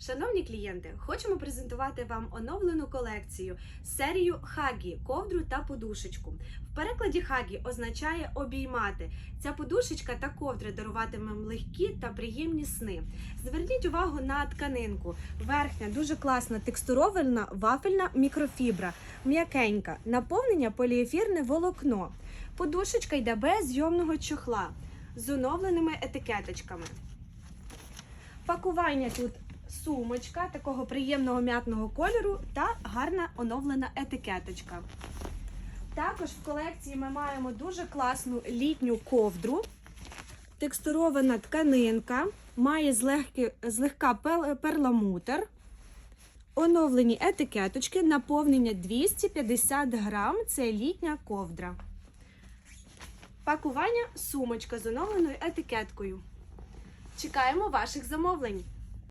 Шановні клієнти, хочемо презентувати вам оновлену колекцію серію Хагі ковдру та подушечку. В перекладі Хагі означає обіймати. Ця подушечка та ковдра даруватиме легкі та приємні сни. Зверніть увагу на тканинку. Верхня дуже класна текстурована вафельна мікрофібра, м'якенька, наповнення поліефірне волокно. Подушечка йде без зйомного чохла з оновленими етикеточками. Пакування тут сумочка такого приємного м'ятного кольору та гарна оновлена етикеточка. Також в колекції ми маємо дуже класну літню ковдру. Текстурована тканинка, має злегки, злегка перламутр. Оновлені етикеточки, наповнення 250 грам. Це літня ковдра. Пакування сумочка з оновленою етикеткою. Чекаємо ваших замовлень.